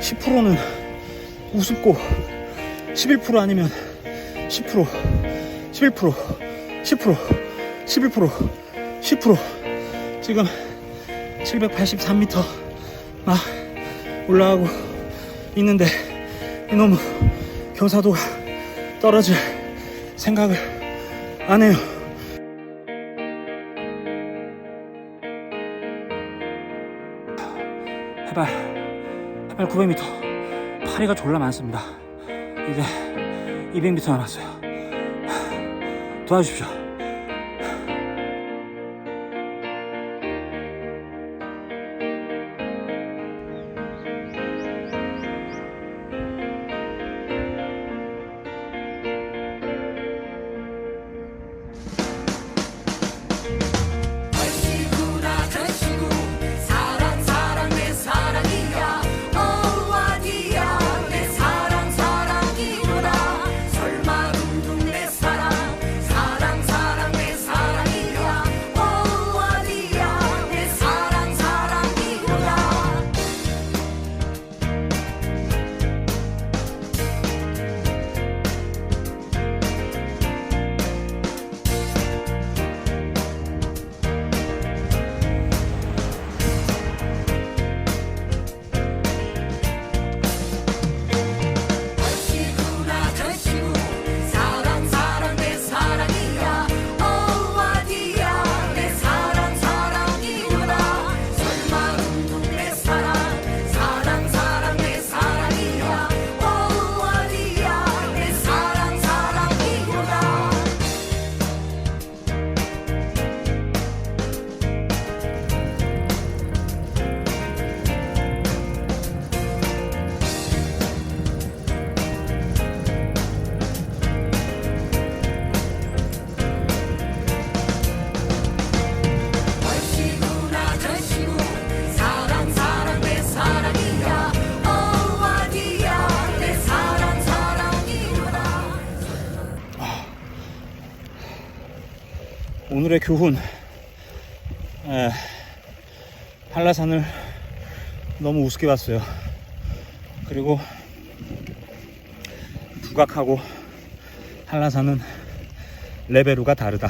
10%는 우습고 11% 아니면 10% 11% 10% 11% 10% 지금 783m 막 올라가고 있는데 이놈의 경사도가 떨어질 생각을 안 해요. 해발 해발 900m 파리가 졸라 많습니다. 이제 200m 남았어요. 도와주십시오. 오늘의 교훈. 에, 한라산을 너무 우습게 봤어요. 그리고 북악하고 한라산은 레벨루가 다르다